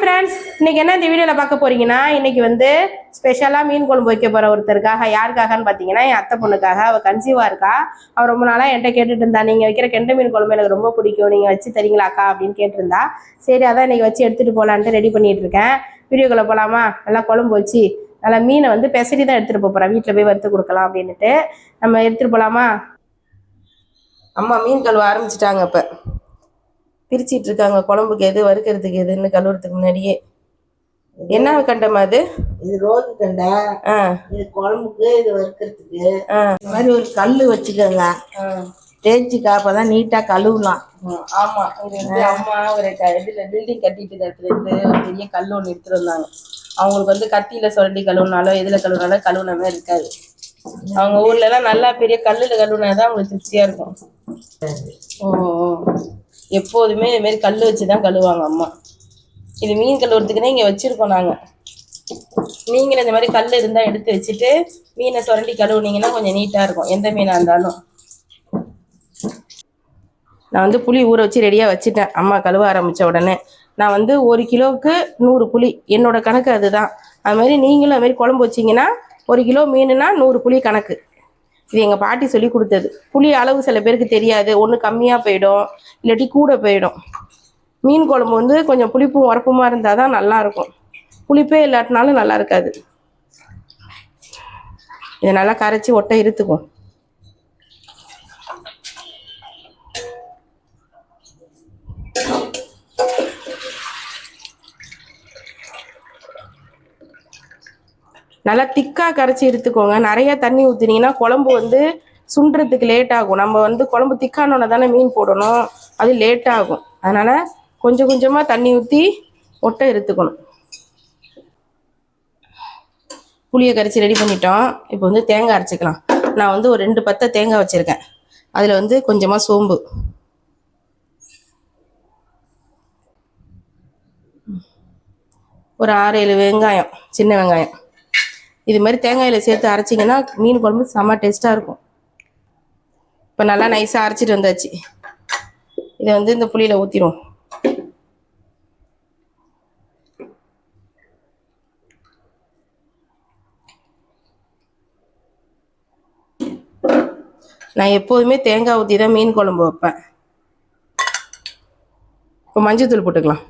Friends இன்னைக்கு என்ன இந்த வீடியோவில் பார்க்க போறீங்கன்னா இன்னைக்கு வந்து ஸ்பெஷலாக மீன் குழம்பு வைக்க போகிற ஒருத்தருக்காக யாருக்காகன்னு பார்த்தீங்கன்னா என் அத்தை பொண்ணுக்காக. அவள் கன்சீவாக இருக்கா? அவள் ரொம்ப நாளாக என்கிட்ட கேட்டுட்டு இருந்தா நீங்கள் வைக்கிற கெண்டை மீன் குழம்பு எனக்கு ரொம்ப பிடிக்கும். நீங்கள் வச்சு தரீங்களாக்கா அப்படின்னு கேட்டிருந்தா. சரி அதான் இன்னைக்கு வச்சு எடுத்துகிட்டு போகலான்ட்டு ரெடி பண்ணிட்டு இருக்கேன். வீடியோக்குள்ளே போகலாமா நல்லா குழம்பு வச்சு நல்லா மீனை வந்து பெசரி தான் எடுத்துகிட்டு போகிறேன் வீட்டில் போய் வறுத்து கொடுக்கலாம் அப்படின்ட்டு நம்ம எடுத்துகிட்டு போகலாமா அம்மா மீன் கழுவ ஆரம்பிச்சிட்டாங்க இப்போ. பிரிச்சிட்டு இருக்காங்க குழம்புக்கு எது வறுக்கிறதுக்கு எதுன்னு கழுவுறதுக்கு முன்னாடியே. என்ன கண்டமா அது? இது ரோகு கண்டை. இது குழம்புக்கு இது வறுக்கிறதுக்கு. இந்த மாதிரி ஒரு கல் வச்சுக்கோங்க. தேய்ச்சிக்கா அப்பதான் நீட்டா கழுவலாம். ஆமா. இது வந்து அம்மா ஒரு இதுல பில்டிங் கட்டிட்டு இடத்துல இருந்து ஒரு பெரிய கல் ஒன்று எடுத்துட்டு வந்தாங்க. அவங்களுக்கு வந்து கத்தியில சுரண்டி கழுவுனாலோ எதுல கழுவுனாலும் கழுவுன மாதிரி இருக்காது. அவங்க ஊர்ல எல்லாம் நல்லா பெரிய கல்லுல கழுவுனாதான் அவங்களுக்கு திருப்தியா இருக்கும். ஓ ஓ. எப்போதுமே இது கல் கல் வச்சுதான் கழுவாங்க அம்மா. இது மீன் கழுவுறதுக்குன்னே இங்கே வச்சுருக்கோம் நாங்கள் நீங்களும் இந்த மாதிரி கல் இருந்தால் எடுத்து வச்சுட்டு மீனை சுரண்டி கழுவுனீங்கன்னா கொஞ்சம் நீட்டாக இருக்கும். எந்த மீனாக இருந்தாலும். நான் வந்து புளி ஊற வச்சு ரெடியாக வச்சுட்டேன். அம்மா கழுவ ஆரம்பித்த உடனே. நான் வந்து ஒரு கிலோவுக்கு நூறு புளி. என்னோட கணக்கு அதுதான். அது மாதிரி நீங்களும் அதுமாரி குழம்பு வச்சிங்கன்னா ஒரு கிலோ மீனுனா நூறு புளி கணக்கு. இது எங்கள் பாட்டி சொல்லி கொடுத்தது. புளி அளவு சில பேருக்கு தெரியாது. ஒன்று கம்மியாக போயிடும். இல்லாட்டி கூட போயிடும். மீன் குழம்பு வந்து கொஞ்சம் புளிப்பும் உரப்புமா இருந்தால் தான் நல்லாயிருக்கும் புளிப்பே இல்லாட்டினாலும் நல்லா இருக்காது. இதை நல்லா கரைச்சி ஒட்டை இருத்துக்கும் நல்லா திக்காக கரைச்சி எடுத்துக்கோங்க. நிறைய தண்ணி ஊற்றினீங்கன்னா குழம்பு வந்து சுண்டுறதுக்கு லேட் ஆகும். நம்ம வந்து குழம்பு திக்கானோட தானே மீன் போடணும். அது லேட் ஆகும். அதனால் கொஞ்சம் கொஞ்சமாக தண்ணி ஊற்றி ஒட்டை எடுத்துக்கணும். புளியை கரைச்சி ரெடி பண்ணிட்டோம். இப்போ வந்து தேங்காய் அரைச்சிக்கலாம். நான் வந்து ஒரு ரெண்டு பத்தை தேங்காய் வச்சுருக்கேன். அதில் வந்து கொஞ்சமாக சோம்பு. ஒரு ஆறு ஏழு வெங்காயம். சின்ன வெங்காயம். இது மாதிரி தேங்காயில் சேர்த்து அரைச்சிங்கன்னா மீன் குழம்பு செம்ம டேஸ்ட்டாக இருக்கும். இப்போ நல்லா நைஸாக அரைச்சிட்டு வந்தாச்சு. இதை வந்து இந்த புளியில் ஊற்றிடுவோம் நான் எப்போதுமே தேங்காய் ஊற்றி தான் மீன் குழம்பு வைப்பேன். இப்போ மஞ்சள் போட்டுக்கலாம்.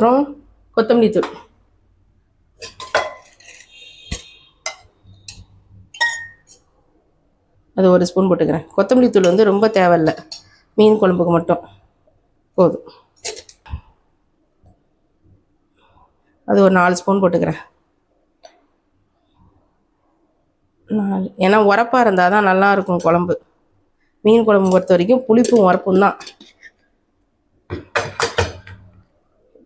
அப்புறம் கொத்தமல்லி தூள். அது ஒரு ஸ்பூன் போட்டுக்கிறேன். கொத்தமல்லி தூள் வந்து ரொம்ப தேவையில்லை. மீன் குழம்புக்கு மட்டும். போதும். அது ஒரு நாலு ஸ்பூன் போட்டுக்கிறேன். நாலு. ஏன்னா உரப்பாக இருந்தால் தான் நல்லா இருக்கும் குழம்பு. மீன் குழம்பு பொறுத்த வரைக்கும் புளிப்பும் உரப்பும் தான்.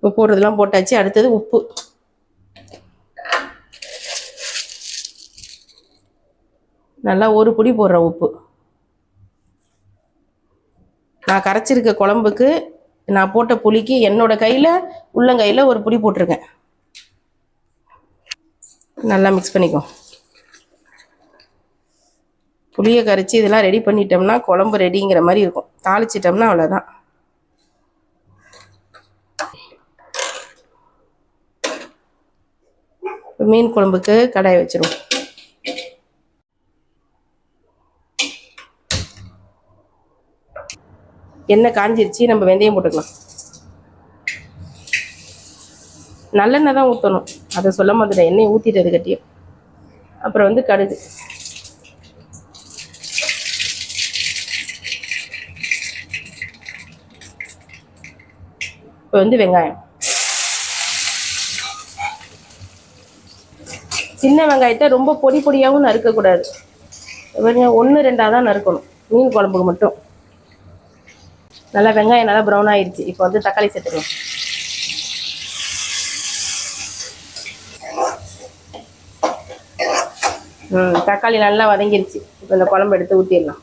இப்போ போடுறதெல்லாம் போட்டாச்சு. அடுத்தது உப்பு. நல்லா ஒரு பொடி போடுறேன் உப்பு. நான் கரைச்சிருக்க குழம்புக்கு நான் போட்ட புளிக்கு என்னோட கையில் உள்ளங்கையில் ஒரு புளி போட்டிருக்கேன். நல்லா மிக்ஸ் பண்ணிக்கோ. புளியை கரைச்சி இதெல்லாம் ரெடி பண்ணிட்டோம்னா குழம்பு ரெடிங்கிற மாதிரி இருக்கும். தாளிச்சிட்டோம்னா அவ்வளோதான் மீன் குழம்புக்கு கடாய் வச்சிருவோம். எண்ணெய் காஞ்சிருச்சு நம்ம வெந்தயம் போட்டுக்கலாம். நல்லெண்ணெய் தான் ஊற்றணும் அதை சொல்ல மாதிரி எண்ணெய் ஊற்றிட்டது கட்டியும் அப்புறம் வந்து கடுகு. இப்போ வந்து வெங்காயம். சின்ன வெங்காயத்தை ரொம்ப பொடி பொடியாகவும் நறுக்கக்கூடாது. ஒன்று ரெண்டாக தான் நறுக்கணும். மீன் குழம்புக்கு மட்டும். நல்லா வெங்காயம் நல்லா ப்ரௌன் ஆயிடுச்சு. இப்போ வந்து தக்காளி சேர்த்துக்கலாம். ம் தக்காளி நல்லா வதங்கிருச்சு. இப்போ இந்த குழம்பு எடுத்து ஊற்றிடலாம்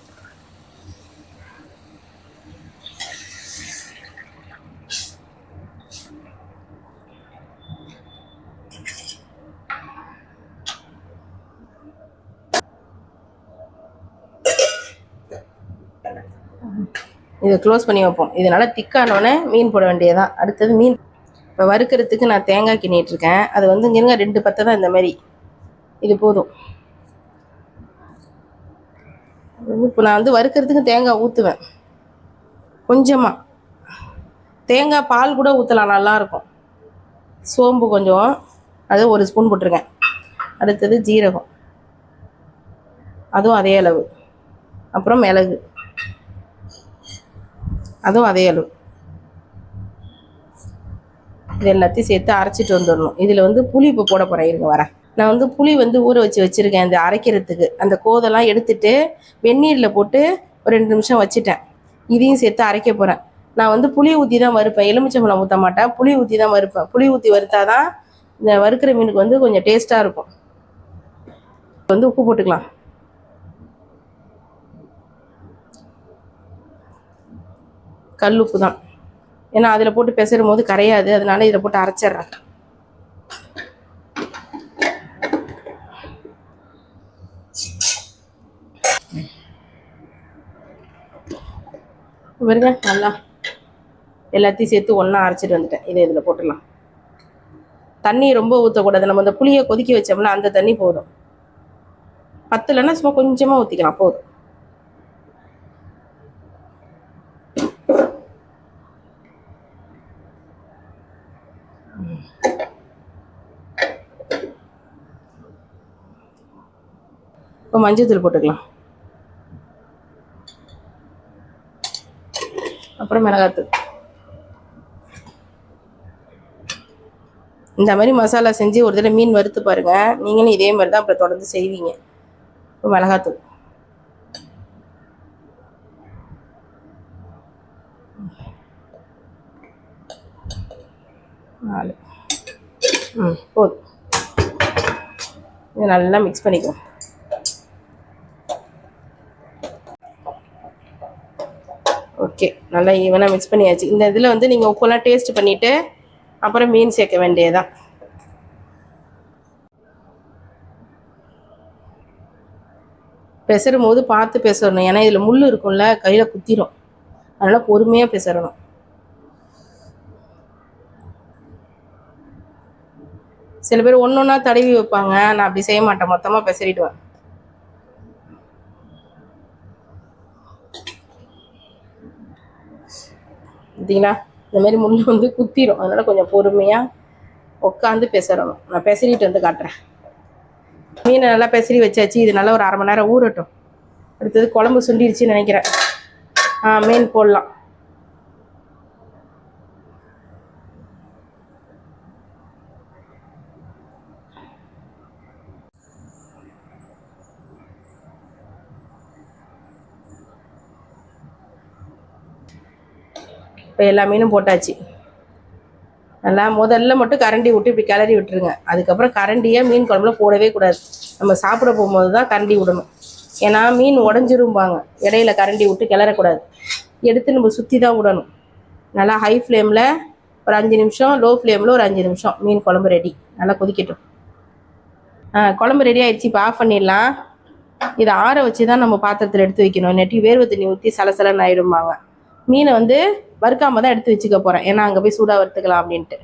இதை க்ளோஸ் பண்ணி வைப்போம். இதனால திக்கானோடனே மீன் போட வேண்டியதான் அடுத்தது மீன். இப்போ வறுக்கிறதுக்கு நான் தேங்காய் கிண்ணிட்டுருக்கேன் அது வந்து இங்கேருங்க ரெண்டு பத்தை தான் இந்த மாதிரி இது போதும். இப்போ நான் வந்து வறுக்கிறதுக்கு தேங்காய் ஊற்றுவேன் கொஞ்சமாக தேங்காய் பால் கூட ஊற்றலாம் நல்லாயிருக்கும் சோம்பு கொஞ்சம். அது ஒரு ஸ்பூன் போட்டிருக்கேன். அடுத்தது ஜீரகம். அதுவும் அதே அளவு. அப்புறம் மிளகு. அதுவும் அதே அளவு. இது எல்லாத்தையும் சேர்த்து அரைச்சிட்டு வந்துடணும். இதில் வந்து புளி இப்போ போட போகிறேன் இருங்க வரேன். நான் வந்து புளி வந்து ஊற வச்சு வச்சுருக்கேன் அந்த அரைக்கிறதுக்கு. அந்த கோதெல்லாம் எடுத்துட்டு வெந்நீரில் போட்டு ஒரு ரெண்டு நிமிஷம் வச்சுட்டேன். இதையும் சேர்த்து அரைக்க போகிறேன் நான் வந்து புளி ஊற்றி தான் வறுப்பேன். எலுமிச்சம்பழம் ஊற்ற மாட்டேன். புளி ஊற்றி தான் வறுப்பேன். புளி ஊற்றி வறுத்தா தான் இந்த வறுக்கிற மீனுக்கு வந்து கொஞ்சம் டேஸ்ட்டாக இருக்கும். வந்து உப்பு போட்டுக்கலாம். கல் உப்பு தான். ஏன்னா அதில் போட்டு பிசையும் போது கரையாது. அதனால இதில் போட்டு அரைச்சிட்றேன் பாருங்க நல்லா எல்லாத்தையும் சேர்த்து ஒன்றா அரைச்சிட்டு வந்துட்டேன். இதை இதில் போட்டுடலாம். தண்ணி ரொம்ப ஊற்றக்கூடாது நம்ம அந்த புளியை கொதிக்க வச்சோம்னா அந்த தண்ணி போதும். பத்தலைன்னா சும்மா கொஞ்சமாக ஊற்றிக்கலாம் போதும். இப்போ மஞ்சள் போட்டுக்கலாம். அப்புறம் மிளகாத்தூள். இந்த மாதிரி மசாலா செஞ்சு ஒரு தடவை மீன் வறுத்து பாருங்க. நீங்களும் இதே மாதிரி தான் அப்புறம் தொடர்ந்து செய்வீங்க. இப்போ மிளகாத்தூள். நாலு. ம் போதும். இதை நல்லா மிக்ஸ் பண்ணிக்குவோம் ஓகே நல்லா ஈவனாக மிக்ஸ் பண்ணியாச்சு. இந்த இதில் வந்து நீங்கள் உப்பெல்லாம் டேஸ்ட் பண்ணிவிட்டு அப்புறம் மீன் சேர்க்க வேண்டியதான் பெசரும் போது பார்த்து பெசரணும். ஏன்னா இதில் முள் இருக்கும்ல கையில் குத்திரும். அதனால் பொறுமையாக பெசரணும். சில பேர் ஒன்று ஒன்றா தடவி வைப்பாங்க. நான் அப்படி செய்ய மாட்டேன். மொத்தமாக பெசரிடுவேன் பார்த்தீங்களா இந்த மாதிரி முள் வந்து குத்திரும். அதனால் கொஞ்சம் பொறுமையாக உட்காந்து பெசரணும் நான் பெசரிட்டு வந்து காட்டுறேன். மீனை நல்லா பெசரி வச்சாச்சு. இது நல்லா ஒரு அரை மணி நேரம் ஊறட்டும். அடுத்தது குழம்பு சுண்டிடுச்சுன்னு நினைக்கிறேன். ஆ மீன் போடலாம். இப்போ எல்லா மீனும் போட்டாச்சு. நல்லா முதல்ல மட்டும் கரண்டி விட்டு இப்படி கிளறி விட்டுருங்க. அதுக்கப்புறம் கரண்டியை மீன் குழம்புல போடவே கூடாது. நம்ம சாப்பிட போகும்போது தான் கரண்டி விடணும். ஏன்னா மீன் உடஞ்சிரும்பாங்க. இடையில கரண்டி விட்டு கிளறக்கூடாது. எடுத்து நம்ம சுற்றி தான் விடணும். நல்லா ஹை ஃப்ளேமில் ஒரு அஞ்சு நிமிஷம் லோ ஃப்ளேமில் ஒரு அஞ்சு நிமிஷம் மீன் குழம்பு ரெடி நல்லா கொதிக்கட்டும். ஆ குழம்பு ரெடி ஆயிடுச்சு. இப்போ ஆஃப் பண்ணிடலாம். இதை ஆற வச்சு தான் நம்ம பாத்திரத்தில் எடுத்து வைக்கணும். நெட்டி வேர்வை தண்ணி ஊற்றி சலசலன்னு ஆயிடும்பாங்க. மீனை வந்து வறுக்காம தான் எடுத்து வச்சுக்க போகிறேன் ஏன்னா அங்கே போய் சூடாக வறுத்துக்கலாம் அப்படின்ட்டு.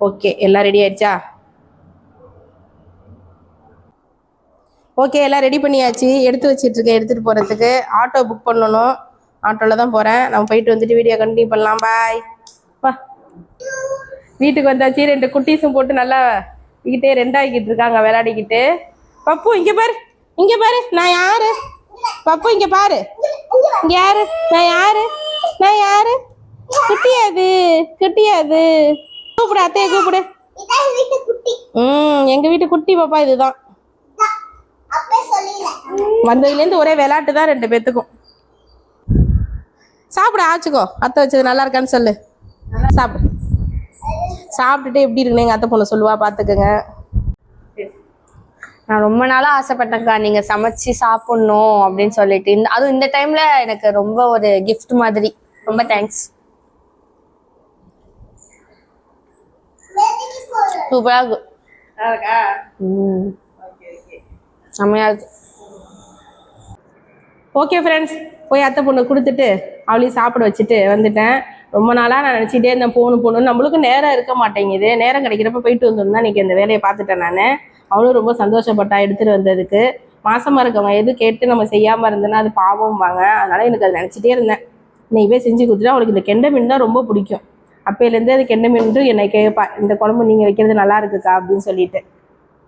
ஓகே எல்லாம் ரெடி ஆயிடுச்சா? ஓகே எல்லாம் ரெடி பண்ணியாச்சு. எடுத்து வச்சிட்ருக்கேன் எடுத்துகிட்டு போகிறதுக்கு ஆட்டோ புக் பண்ணணும். ஆட்டோவில் தான் போகிறேன் நம்ம போயிட்டு வந்துட்டு வீடியோ கண்டினியூ பண்ணலாம். பாய் வா. வீட்டுக்கு வந்தாச்சு. ரெண்டு குட்டீஸும் போட்டு நல்லா இக்கிட்டே ரெண்டாகிக்கிட்டு இருக்காங்க விளையாடிக்கிட்டு. பப்பு இங்கே பாரு. இங்கே பாரு. நான் யாரு? பப்பு இங்கே பாரு. இங்கே யாரு? நான் யாரு? நான் யாரு? குட்டியாது குட்டியாது. கூப்பிடு அத்தையை கூப்பிடு. ம் எங்க வீட்டு குட்டி பாப்பா இதுதான். வந்ததுலேருந்து ஒரே விளையாட்டு தான் ரெண்டு பேத்துக்கும். சாப்பிட ஆச்சுக்கோ. அத்தை வச்சது நல்லா இருக்கான்னு சொல்லு. சாப்பிடு. சாப்பிட்டுட்டு எப்படி இருக்குன்னு எங்கள் அத்தை பொண்ணு சொல்லுவா பார்த்துக்கோங்க நான் ரொம்ப நாளா ஆசைப்பட்டேன்க்கா. நீங்க சமைச்சு சாப்பிடணும் அப்படின்னு சொல்லிட்டு. இந்த அதுவும் இந்த டைம்ல எனக்கு ரொம்ப ஒரு gift மாதிரி. ரொம்ப தேங்க்ஸ் சூப்பரா இருக்கு? ம். செம்மையா இருக்கு ஓகே ஃப்ரெண்ட்ஸ் போய் அத்தை பொண்ணு கொடுத்துட்டு அவளையும் சாப்பிட வச்சுட்டு வந்துட்டேன். ரொம்ப நாளாக நான் நினச்சிட்டே இருந்தேன் போகணும் போகணும் நம்மளுக்கு நேரம் இருக்க மாட்டேங்குது. நேரம் கிடைக்கிறப்ப போயிட்டு வந்துடும் தான் இன்றைக்கி இந்த வேலையை பார்த்துட்டேன் நான். அவளும் ரொம்ப சந்தோஷப்பட்டா எடுத்துகிட்டு வந்ததுக்கு. மாசமாக இருக்கவங்க எது கேட்டு நம்ம செய்யாமல் இருந்தேன்னா அது பாவம்பாங்க. அதனால் எனக்கு அதை நினச்சிட்டே இருந்தேன். இன்னைக்கு போய் செஞ்சு கொடுத்துட்டு அவளுக்கு இந்த கெண்டை மீன் தான் ரொம்ப பிடிக்கும். அப்போலேருந்து அதுக்கு கெண்டை என்னை கேட்பா இந்த குழம்பு நீங்கள் வைக்கிறது நல்லா இருக்குக்கா அப்படின்னு சொல்லிட்டு.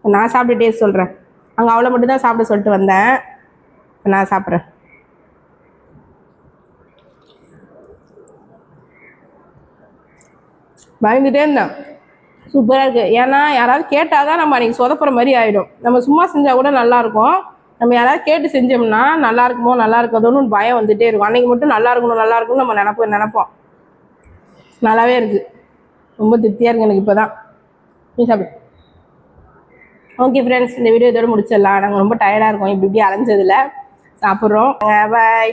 நான் சாப்பிட்டுட்டே சொல்கிறேன் அங்கே அவளை மட்டும்தான் சாப்பிட சொல்லிட்டு வந்தேன். நான் சாப்பிட்றேன். பயந்துட்டே இருந்தேன். சூப்பராக இருக்குது ஏன்னா யாராவது கேட்டால் தான் நம்ம அன்றைக்கி சொதப்புற மாதிரி ஆகிடும் நம்ம சும்மா செஞ்சால் கூட நல்லாயிருக்கும் நம்ம யாராவது கேட்டு செஞ்சோம்னா நல்லா இருக்குமோ நல்லா இருக்காதோன்னு பயம் வந்துட்டே இருக்கும். அன்றைக்கி மட்டும் நல்லா இருக்கணும் நல்லா இருக்கணும்னு நம்ம நினப்போம் நினப்போம். நல்லாவே இருக்குது ரொம்ப திருப்தியாக இருக்கு எனக்கு இப்போ தான் நீ சாப்பிடு. ஓகே ஃப்ரெண்ட்ஸ் இந்த வீடியோ இதோட முடிச்சிடலாம். நாங்கள் ரொம்ப டயர்டாக இருக்கோம். இப்படி இப்படி அலைஞ்சதில். சாப்பிட்றோம். பாய்